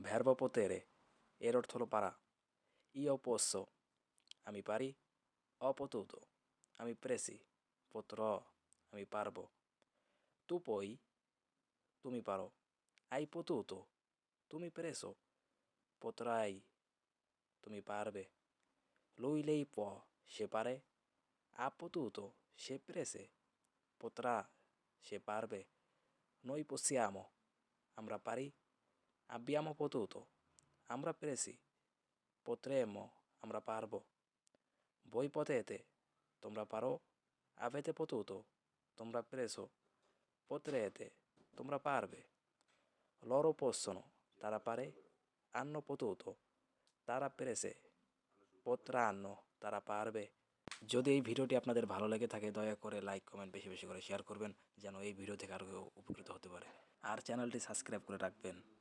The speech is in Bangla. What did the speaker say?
ভ্যার্ব পোতেরে এর অর্থ হলো পারা ই অপস্য আমি পারি অপতুত আমি প্রেসি পোত্র আমি পারব তুপই তুমি পারো আই পতৌত তুমি প্রেসো পোত্রাই তুমি পারবে লইলেই প সে পারে আপতৌত সে প্রেসে পোত্রা সে পারবে নই পশিয়াম আমরা পারি abbiamo potuto আমরা পেরেছি। potremmo আমরা পারব। voi potete তোমরা পারো। avete potuto তোমরা পেরেছ। potrete তোমরা পারবে। loro possono তারা পারে। hanno potuto তারা পেরেছে। potranno তারা পারবে। যদি এই ভিডিওটি আপনাদের ভালো লেগে থাকে, দয়া করে লাইক, কমেন্ট বেশি বেশি করে শেয়ার করবেন, যেন এই ভিডিও থেকে আরও উপকৃত হতে পারে। আর চ্যানেলটি সাবস্ক্রাইব করে রাখবেন।